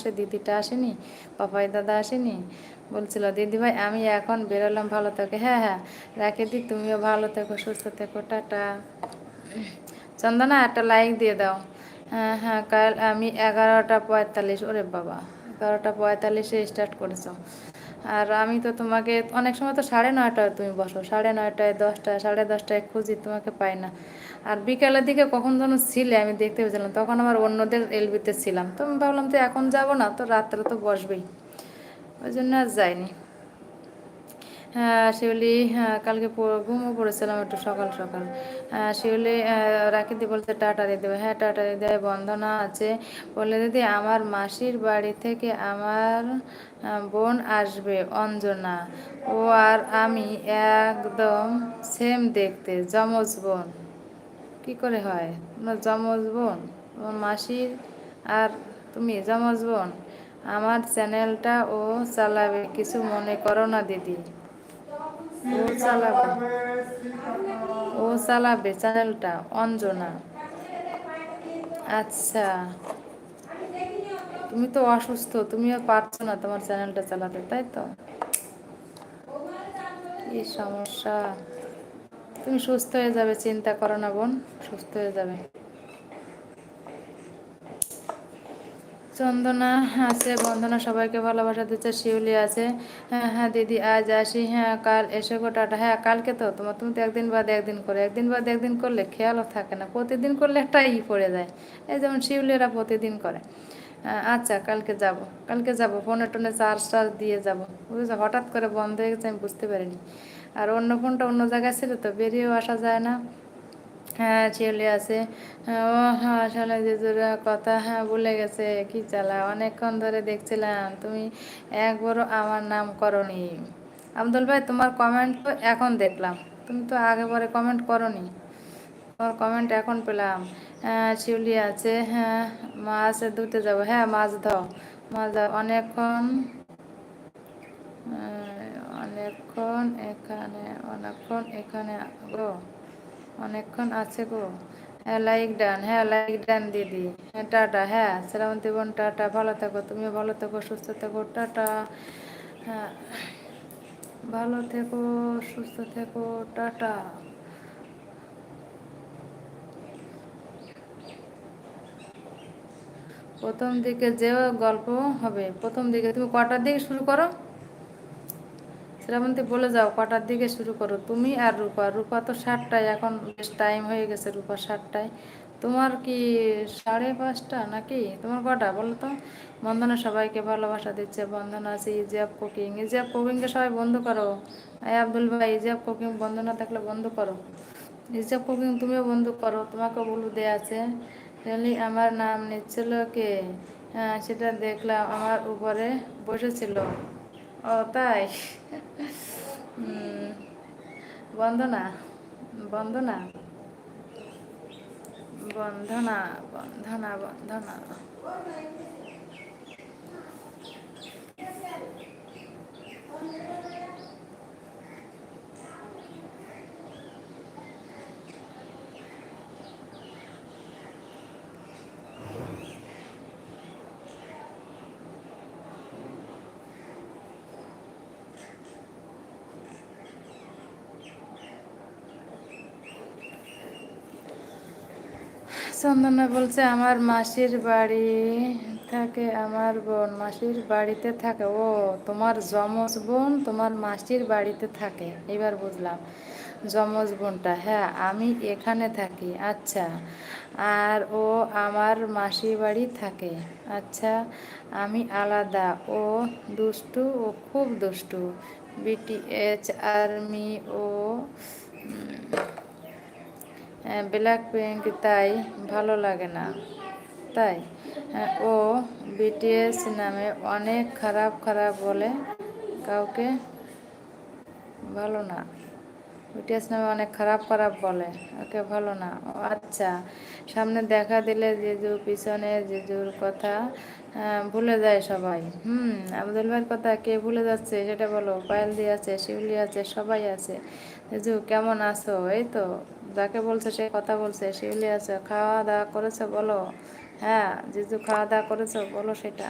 সে দিদিটা আসেনি, পাপাই দাদা আসেনি। বলছিল, দিদি ভাই, আমি এখন বেরোলাম, ভালো থেকে। হ্যাঁ হ্যাঁ রাখে দি, তুমিও ভালো থেকো, সুস্থ থেকো, টাটা। চন্দনা, একটা লাইক দিয়ে দাও। হ্যাঁ হ্যাঁ কাল আমি এগারোটা পঁয়তাল্লিশ, ওরে বাবা, এগারোটা পঁয়তাল্লিশে স্টার্ট করেছ। আর আমি তো তোমাকে, অনেক সময় তো সাড়ে নয়টায় তুমি বসো, সাড়ে নয়টায় দশটায়, সাড়ে দশটায় খুঁজি, তোমাকে পাই না। আর বিকালের দিকে কখন যেন ছিলে, আমি দেখতে পেয়েছিলাম। তখন আমার অন্যদের এলবিতে ছিলাম। তো আমি ভাবলাম তো এখন যাব না, তো রাত্রে তো বসবেই। ওই জন্য আর যাইনি। হ্যাঁ শিউলি কালকে ঘুমও পড়েছিলাম একটু সকাল সকাল। শিউলি রাখি দি বলতে টাটা দিয়ে দেবে। হ্যাঁ টাটা দিয়ে দেবে, বন্ধনা আছে। বলে, দিদি, আমার মাসির বাড়ি থেকে আমার বোন আসবে, অঞ্জনা। ও আর আমি একদম সেম দেখতে, যমজ বোন। কি করে হয়? তোমার যমজ বোন মাসির আর তুমি, যমজ বোন, আমার চ্যানেলটা ও চালাবে, কিছু মনে করো না দিদি। ও চালাবে ও চালাবে চ্যানেলটা, অঞ্জনা। আচ্ছা। তুমি তো অসুস্থ, তুমিও পারছ না তোমার চ্যানেলটা চালাতে, তাই তো? কি সমস্যা? তুমি সুস্থ হয়ে যাবে, চিন্তা করো না বোন, সুস্থ হয়ে যাবে। চন্দনা আছে, বন্দনা সবাইকে ভালোবাসা দিচ্ছে, শিউলি আছে। হ্যাঁ হ্যাঁ দিদি, আজ আসি। হ্যাঁ কাল এসে গো টাটা। হ্যাঁ কালকে তো তোমার, তুমি তো একদিন বাদে একদিন করে, একদিন বাদে একদিন করলে খেয়ালও থাকে না। প্রতিদিন করলে একটা ই পড়ে যায়। এই যেমন শিউলিরা প্রতিদিন করে। আচ্ছা কালকে যাব। কালকে যাব, ফোনে টোনে চার্জ টার্জ দিয়ে যাব। বুঝেছ? হঠাৎ করে বন্ধ হয়ে গেছে, আমি বুঝতে পারিনি। আর অন্য ফোনটা অন্য জায়গায় ছিল তো, বেরিয়েও আসা যায় না। হ্যাঁ ছেলে আছে। ও হ্যাঁ আসলে জেজুরা, কথা হ্যাঁ বলে গেছে। কি চালা, অনেকক্ষণ ধরে দেখছিলাম, তুমি একবারও আমার নাম করনি। আব্দুল ভাই, তোমার কমেন্ট তো এখন দেখলাম। তুমি তো আগে পরে কমেন্ট করনি। তোমার কমেন্ট এখন পেলাম। শিউলি আছে হ্যাঁ মাছ ধুতে যাব। হ্যাঁ মাছ দাও মাছ দাও অনেকক্ষণ অনেকক্ষণ এখানে অনেকক্ষণ এখানে গো, অনেকক্ষণ আছে গো। হ্যাঁ লাইক ডান হ্যাঁ লাইক ডান দিদি। হ্যাঁ টাটা হ্যাঁ শ্রাবন্তী বোন টাটা, ভালো থাকো, তুমিও ভালো থেকো, সুস্থ থেকো, টাটা। হ্যাঁ ভালো থেকো, সুস্থ থেকো, টাটা। প্রথম দিকে যে গল্প হবে, প্রথম দিকে তুমি কটার দিকে শুরু করো? শ্রাবন্তী বলে যাও কটার দিকে শুরু করো? তুমি আর রূপা রূপা তো সাতটায়, এখন বেশ টাইম হয়ে গেছে রূপা সাতটায়। তোমার কি সাড়ে পাঁচটা নাকি? তোমার কটা বলো তো? বন্ধনা সবাইকে ভালোবাসা দিচ্ছে, বন্ধনা আছে ইজিয়াব কুকিং ইজিয়াব কুকিংকে সবাই বন্ধ করো। আব্দুল ভাই ইজিয়াব কুকিং বন্ধ না থাকলে বন্ধ করো। ইজিয়াব কুকিং তুমিও বন্ধ করো তোমাকে বলু দেয়া আছে। রেলি আমার নাম নিচ্ছিল কে? হ্যাঁ সেটা দেখলাম, আমার উপরে বসেছিল। ও, তাই? বন্দনা বন্দনা বন্ধনা বন্ধনা বন্ধনা চন্দনা বলছে, আমার মাসির বাড়ি থাকে, আমার বোন মাসির বাড়িতে থাকে। ও, তোমার যমজ বোন তোমার মাসির বাড়িতে থাকে। এবার বুঝলাম, যমজ বোনটা হ্যাঁ আমি এখানে থাকি আচ্ছা। আর ও আমার মাসির বাড়ি থাকে আচ্ছা আমি আলাদা। ও দুষ্টু ও খুব দুষ্টু। বিটিএচ আর্মি ও ব্ল্যাক পিঙ্ক তাই ভালো লাগে না। তাই ও বিটিএস নামে অনেক খারাপ খারাপ বলে কাউকে ভালো না। বিটিএস নামে অনেক খারাপ খারাপ বলে, ওকে ভালো না। আচ্ছা সামনে দেখা দিলে জেজু পিছনে জেজুর কথা ভুলে যায় সবাই। হুম, আবদুল ভাইয়ের কথা কে ভুলে যাচ্ছে সেটা বলো। পায়েল আছে, শিউলি আছে, সবাই আছে। জেজু কেমন আছো? এই তো, যাকে বলছে সে কথা বলছে, শিউলি আছে খাওয়া দাওয়া করেছ বলো? হ্যাঁ জিজু খাওয়া দাওয়া করেছ? বলো সেটা।